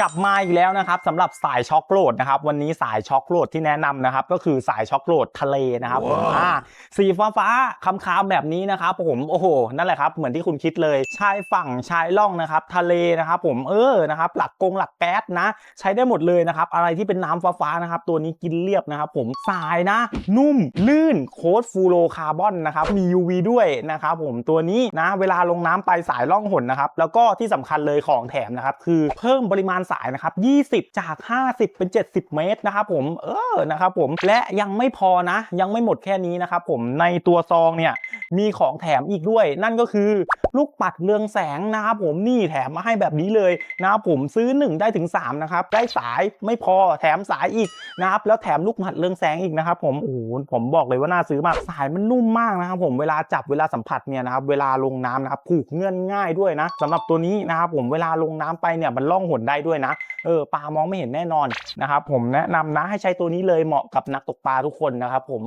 กลับมาอีกแล้วนะครับสำหรับสายช็อกโกแลตนะครับวันนี้สายช็อกโกแลตที่แนะนำนะครับก็คือสายช็อกโกแลตทะเลนะครับผมอ่าสีฟ้าฟ้าๆคำคามๆแบบนี้นะครับผมโอ้โหนั่นแหละครับเหมือนที่คุณคิดเลยชายฝั่งชายล่องนะครับทะเลนะครับผมเออนะครับหลักกงหลักแก๊สนะ ใช้ได้หมดเลยนะครับอะไรที่เป็นน้ำฟ้าฟ้าๆนะครับตัวนี้กินเรียบนะครับผมสายนะ นุ่มลื่นโค้ดฟูโรคาร์บอนนะครับมี UV ด้วยนะครับผมตัวนี้นะเวลาลงน้ำไปสายล่องหนนะครับแล้วก็ที่สำคัญเลยของแถมนะครับคือเพิ่มปริมาณสายนะครับ 20 จาก 50 เป็น 70 เมตรนะครับผม เออ นะครับผม และยังไม่พอนะ ยังไม่หมดแค่นี้นะครับผม ในตัวซองเนี่ย มีของแถมอีกด้วย นั่นก็คือลูกปัดเรืองแสงนะครับผมนี่แถมมาให้แบบนี้เลยนะครับผมซื้อ 1 ได้ถึง3นะครับได้สายไม่พอแถมสายอีกนะครับแล้วแถมลูกปัดเรืองแสงอีกนะครับผมโอ้โหผมบอกเลยว่าน่าซื้อมากสายมันนุ่มมากนะครับผมเวลาจับเวลาสัมผัสเนี่ยนะครับเวลาลงน้ำนะครับผูกเงื่อนง่ายด้วยนะสำหรับตัวนี้นะครับผมเวลาลงน้ำไปเนี่ยมันล่องหนได้ด้วยนะเออปลามองไม่เห็นแน่นอนนะครับผมแนะนำนะให้ใช้ตัวนี้เลยเหมาะกับนักตกปลาทุกคนนะครับผม